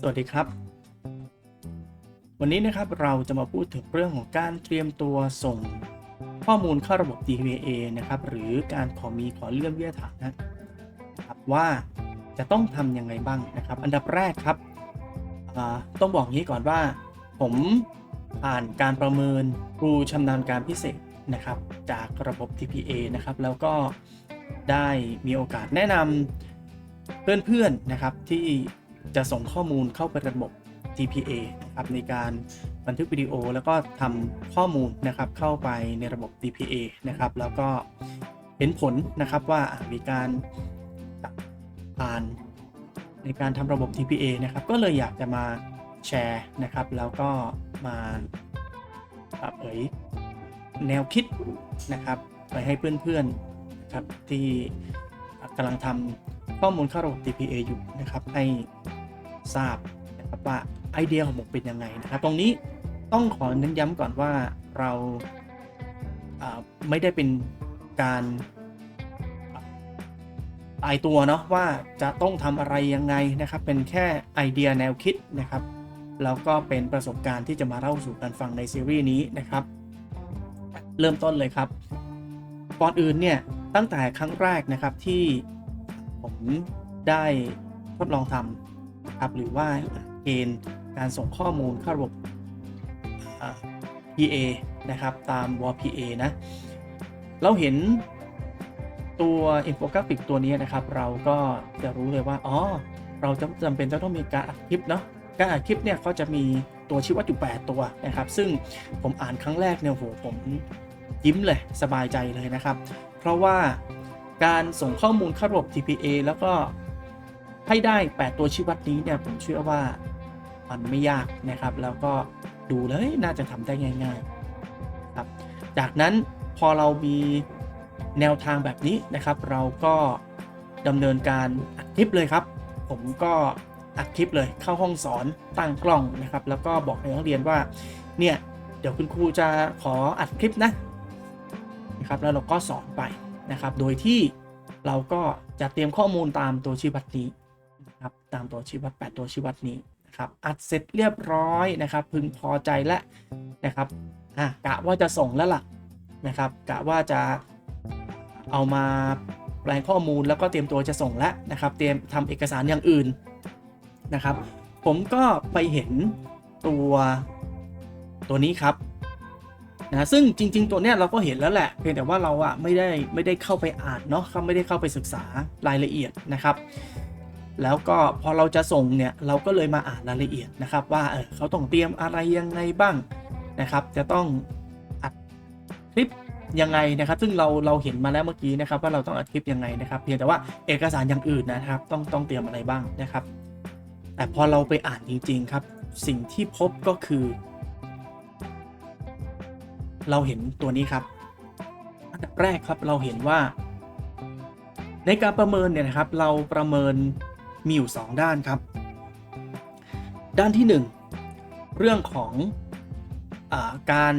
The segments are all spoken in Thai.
สวัสดีครับ วันนี้นะครับเราจะมาพูดถึงเรื่องของการเตรียมตัวส่งข้อมูลเข้าระบบ DVA นะครับ หรือการขอมีขอเลื่อนวิทยาฐานนะครับว่าจะต้องทำยังไงบ้างนะครับ อันดับแรกครับต้องบอกงี้ก่อนว่า ผมผ่านการประเมินครูชำนาญการพิเศษนะครับ จากระบบ TPA นะครับ แล้วก็ได้มีโอกาสแนะนำเพื่อนๆนะครับที่ จะส่งข้อมูลเข้าไประบบ TPA นะครับในการบันทึกวิดีโอ แล้วก็ทำข้อมูลนะครับเข้าไปในระบบ TPA นะครับแล้วก็เห็นผลนะครับว่ามีการผ่านในการทำระบบ TPA นะครับก็เลยอยากจะมาแชร์นะครับ แล้วก็มาเผยแนวคิดนะครับไปให้เพื่อนๆนะครับที่กำลังทำข้อมูลเข้าระบบ TPA อยู่นะครับให้ ทราบนะครับว่าไอเดียของผมเป็นยังไงนะครับ ตรงนี้ต้องขอเน้นย้ำก่อนว่าเราไม่ได้เป็นการตายตัวเนาะว่าจะต้องทำอะไรยังไงนะครับ เป็นแค่ไอเดียแนวคิดนะครับแล้วก็เป็นประสบการณ์ที่จะมาเล่าสู่กันฟังในซีรีส์นี้นะครับ เริ่มต้นเลยครับก่อนอื่นเนี่ยตั้งแต่ครั้งแรกนะครับที่ผมได้ทดลองทำ นะครับหรือว่าเกณฑ์การส่งข้อมูลเข้าระบบ PA นะครับตาม w PA นะเราเห็นตัวอินโฟกราฟิกตัวนี้นะครับ เราก็จะรู้เลยว่าอ๋อเราจะจำเป็นจะต้องมีการอัดคลิปเนาะการอัดคลิปเนี่ยเขาจะมีตัวชี้วัดอยู่ 8 ตัวนะครับ ซึ่งผมอ่านครั้งแรกเนี่ยโหผมยิ้มเลยสบายใจเลยนะครับ เพราะว่าการส่งข้อมูลเข้าระบบ TPA แล้วก็ ให้ได้ 8 ตัวชี้วัดนี้เนี่ยผมเชื่อว่ามันไม่ยากนะครับ แล้วก็ดูเลยน่าจะทำได้ง่ายๆครับจากนั้นพอเรามีแนวทางแบบนี้นะครับ เราก็ดำเนินการอัดคลิปเลยครับ ผมก็อัดคลิปเลยเข้าห้องสอนตั้งกล้องนะครับ แล้วก็บอกให้นักเรียนว่าเนี่ยเดี๋ยวคุณครูจะขออัดคลิปนะนะครับแล้วเราก็สอนไปนะครับ โดยที่เราก็จะเตรียมข้อมูลตามตัวชี้วัดนี้ นะครับตามตัวชี้วัด 8 ตัวชี้วัดนี้นะครับอัดเสร็จเรียบร้อยนะครับ พึงพอใจแล้วนะครับอะกะว่าจะส่งแล้วล่ะนะครับกะว่าจะเอามาแปลงข้อมูลแล้วก็เตรียมตัวจะส่งแล้วนะครับ เตรียมทำเอกสารอย่างอื่นนะครับ ผมก็ไปเห็นตัวตัวนี้ครับนะซึ่งจริง ๆ ตัวเนี้ยเราก็เห็นแล้วแหละเพียงแต่ว่าเราอะไม่ได้ไม่ได้เข้าไปอ่านเนาะเขาไม่ได้เข้าไปศึกษารายละเอียดนะครับ แล้วก็พอเราจะส่งเนี่ยเราก็เลยมาอ่านรายละเอียดนะครับ ว่าเออเขาต้องเตรียมอะไรยังไงบ้างนะครับ จะต้องอัดคลิปยังไงนะครับ ซึ่งเราเราเห็นมาแล้วเมื่อกี้นะครับว่าเราต้องอัดคลิปยังไงนะครับเพียงแต่ว่าเอกสารอย่างอื่นนะครับ ต้องต้องเตรียมอะไรบ้างนะครับ แต่พอเราไปอ่านจริง ๆ ครับ สิ่งที่พบก็คือ เราเห็นตัวนี้ครับอันดับแรกครับเราเห็นว่า ในการประเมินเนี่ยนะครับ เราประเมิน มีอยู่ 2 ด้านครับ ด้านที่ 1 เรื่องของอาการ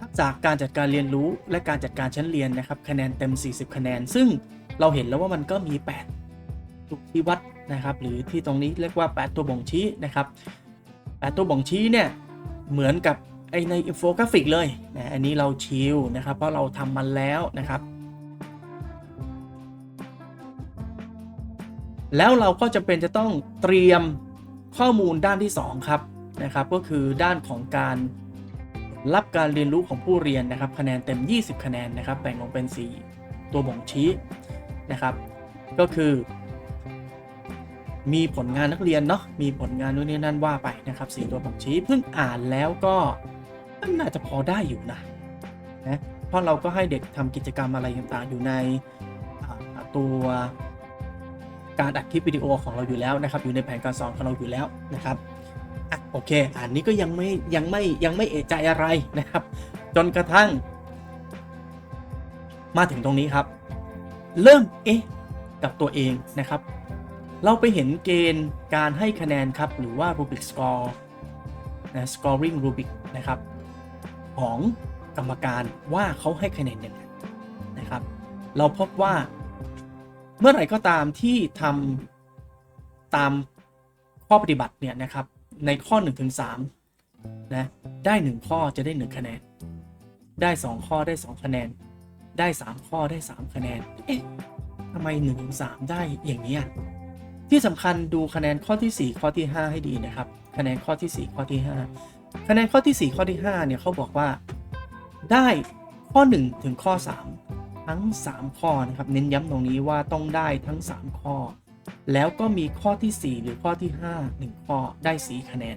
ทักษะการจัดการเรียนรู้และการจัดการชั้นเรียนนะครับคะแนนเต็ม 40 คะแนน ซึ่งเราเห็นแล้วว่ามันก็มี8ตัวชี้วัดนะครับ หรือที่ตรงนี้เรียกว่า 8 ตัวบ่งชี้นะครับ 8 ตัวบ่งชี้เนี่ยเหมือนกับไอในอินโฟกราฟิกเลยนะอันนี้เราชิลนะครับ เพราะเราทำมันแล้วนะครับ แล้วเราก็จะเป็นจะต้องเตรียมข้อมูลด้านที่ 2 ครับนะครับ ก็คือด้านของการรับการเรียนรู้ของผู้เรียนนะครับ คะแนนเต็ม 20 คะแนนนะครับ แบ่งออกเป็น 4 ตัวบ่งชี้นะครับ ก็คือ มีผลงานนักเรียนเนาะมีผลงานนู่นนี่นั่นว่าไปนะครับสี่ตัวบ่งชี้เพิ่งอ่านแล้วก็น่าจะพอได้อยู่นะนะเพราะเราก็ให้เด็กทำกิจกรรมอะไรต่างๆอยู่ในตัว การอัดคลิปวิดีโอของเราอยู่แล้วนะครับ อยู่ในแผนการสอนของเราอยู่แล้วนะครับอะโอเค อันนี้ก็ยังไม่ยังไม่ยังไม่เอะใจอะไรนะครับ จนกระทั่ง มาถึงตรงนี้ครับ เริ่มเอ๊ะกับตัวเองนะครับ เราไปเห็นเกณฑ์การให้คะแนนครับ หรือว่า rubric score นะ scoring rubric นะครับ ของกรรมการว่าเขาให้คะแนนยังไงนะครับ เราพบว่า เมื่อไหร่ก็ตามที่ทตามข้อปฏิบัติเนี่ยนะครับในข้อ1ถึง3นะได้ 1 ข้อจะได้ 1 คะแนน ได้ 2 ข้อได้ 2 คะแนน ได้ 3 ข้อได้ 3 คะแนน เอ๊ะทำไม1ถึง3ได้อย่างนี้ที่สำคัญดูคะแนนข้อที่ 4 ข้อที่ 5 ให้ดีนะครับ คะแนนข้อที่ 4 ข้อที่ 5 คะแนนข้อที่ 4 ข้อที่ 5 เนี่ยเขาบอกว่าได้ข้อ 1 ถึงข้อ 3 ทั้ง 3 ข้อนะครับ เน้นย้ำตรงนี้ว่าต้องได้ทั้ง 3 ข้อ แล้วก็มีข้อที่ 4 หรือข้อที่ 5 1 ข้อได้ 4 คะแนน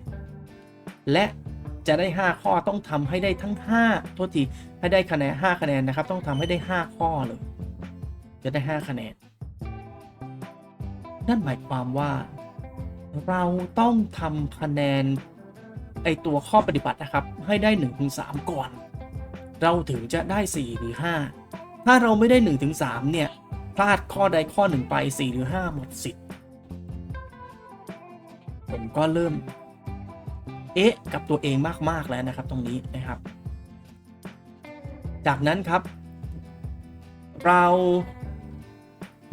และจะได้ 5 ข้อต้องทำให้ได้ทั้ง 5 โทษทีให้ได้คะแนน 5 คะแนนนะครับ ต้องทำให้ได้ 5 ข้อเลย จะได้ 5 คะแนน นั่นหมายความว่า เราต้องทำคะแนนไอตัวข้อปฏิบัตินะครับ ให้ได้1-3ก่อน เราถึงจะได้ 4 หรือ 5 ถ้าเราไม่ได้ 1-3 เนี่ย พลาดข้อใดข้อหนึ่งไป 4 หรือ 5 หมดสิทธิ์ผมก็เริ่ม เอ๊ะ กับตัวเองมาก ๆ แล้วนะครับ ตรงนี้นะครับ จากนั้นครับ เรา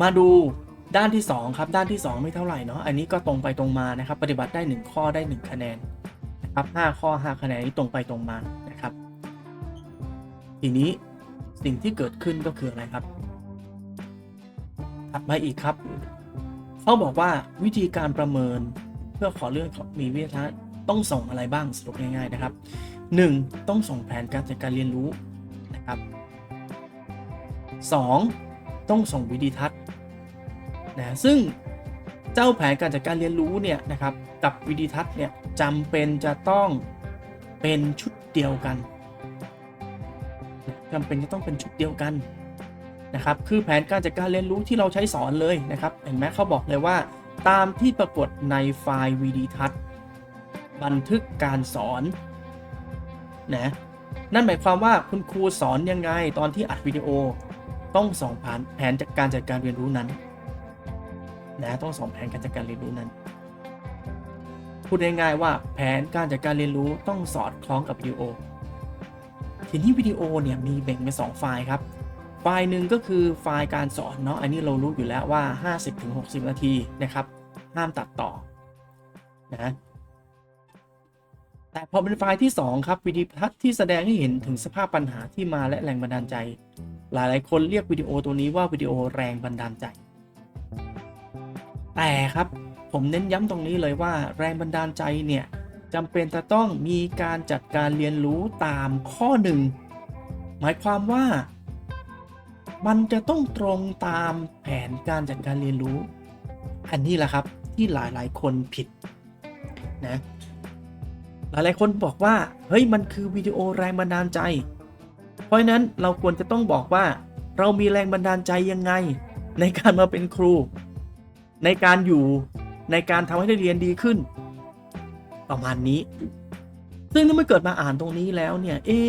มาดูด้านที่ 2 ครับ ด้านที่ 2 ไม่เท่าไหร่เนาะอันนี้ก็ตรงไปตรงมานะครับ ปฏิบัติได้ 1 ข้อได้ 1 คะแนนนะครับ5ข้อ 5 คะแนนนี้ตรงไปตรงมานะครับ ทีนี้ สิ่งที่เกิดขึ้นก็คืออะไรครับ ถัดมาอีกครับ เขาบอกว่าวิธีการประเมินเพื่อขอเลื่อนมีวิทยาต้องส่งอะไรบ้างสรุปง่ายๆนะครับ 1. ต้องส่งแผนการจัดการเรียนรู้นะครับ 2. ต้องส่งวิดีทัศน์นะซึ่งเจ้าแผนการจัดการเรียนรู้เนี่ยนะครับกับวิดีทัศน์เนี่ยจำเป็นจะต้องเป็นชุดเดียวกัน จำเป็นจะต้องเป็นชุดเดียวกันนะครับคือแผนการจัดการเรียนรู้ที่เราใช้สอนเลยนะครับเห็นไหมเขาบอกเลยว่า ตามที่ปรากฏในไฟล์วิดีทัศน์บันทึกการสอนนะนั่นหมายความว่าคุณครูสอนยังไงตอนที่อัดวิดีโอต้องส่งผ่านแผนจัดการจัดการเรียนรู้นั้นนะต้องส่งแผนการจัดการเรียนรู้นั้นพูดง่ายๆว่าแผนการจัดการเรียนรู้ต้องสอดคล้องกับวิดีโอ ทีนี้วิดีโอเนี่ยมีแบ่งเป็น2ไฟล์ครับ ไฟล์หนึ่งก็คือไฟล์การสอนเนาะ อันนี้เรารู้อยู่แล้วว่า 50-60 นาทีนะครับ ห้ามตัดต่อนะแต่พอเป็นไฟล์ที่ 2 ครับวิดีทัศน์ที่แสดงให้เห็นถึงสภาพปัญหาที่มาและแรงบันดาลใจ หลายๆ คนเรียกวิดีโอตัวนี้ว่าวิดีโอแรงบันดาลใจ แต่ครับผมเน้นย้ำตรงนี้เลยว่าแรงบันดาลใจเนี่ย จำเป็นจะต้องมีการจัดการเรียนรู้ตามข้อหนึ่งหมายความว่า มันจะต้องตรงตามแผนการจัดการเรียนรู้ อันนี้แหละครับที่หลายๆ คนผิดนะหลายๆคนบอกว่า เฮ้ยมันคือวิดีโอแรงบันดาลใจ เพราะนั้นเราควรจะต้องบอกว่า เรามีแรงบันดาลใจยังไง ในการมาเป็นครู ในการอยู่ในการทำให้ได้เรียนดีขึ้น ประมาณนี้ ซึ่งถ้าไม่เกิดมาอ่านตรงนี้แล้วเนี่ย เอ๊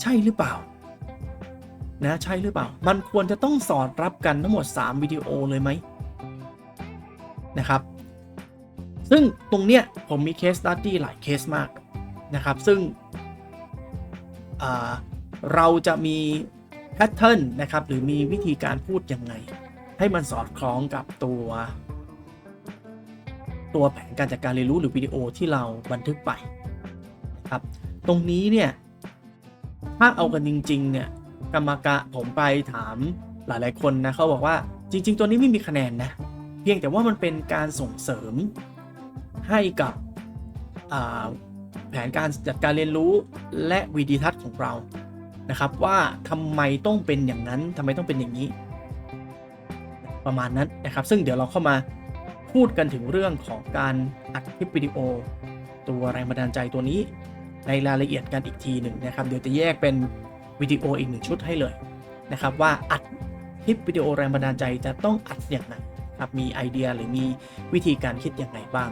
ใช่หรือเปล่า นะใช่หรือเปล่า มันควรจะต้องสอดรับกันทั้งหมด 3 วิดีโอเลยไหมนะครับ ซึ่งตรงเนี้ยผมมีเคสตัดดี้หลายเคสมากนะครับ ซึ่งเราจะมีแพทเทิร์นนะครับ หรือมีวิธีการพูดยังไง ให้มันสอดคล้องกับตัว ตัวแผนการจัดการเรียนรู้หรือวิดีโอที่เราบันทึกไปนะครับ ตรงนี้เนี่ยถ้าเอากันจริงๆเนี่ยกรรมการผมไปถามหลายๆคนนะเขาบอกว่าจริง ๆ ตัวนี้ไม่มีคะแนนนะเพียงแต่ว่ามันเป็นการส่งเสริมให้กับแผนการจัดการเรียนรู้และวิดีทัศน์ของเรานะครับ ว่าทำไมต้องเป็นอย่างนั้นทำไมต้องเป็นอย่างนี้ ประมาณนั้นนะครับ ซึ่งเดี๋ยวเราเข้ามา พูดกันถึงเรื่องของการอัดคลิปวิดีโอ ตัวแรงบันดาลใจตัวนี้ ในรายละเอียดกันอีกทีหนึ่งนะครับ เดี๋ยวจะแยกเป็นวิดีโออีกหนึ่งชุดให้เลยนะครับ ว่าอัดคลิปวิดีโอแรงบันดาลใจจะต้องอัดอย่างไรครับมีไอเดียหรือมีวิธีการคิดอย่างไรบ้าง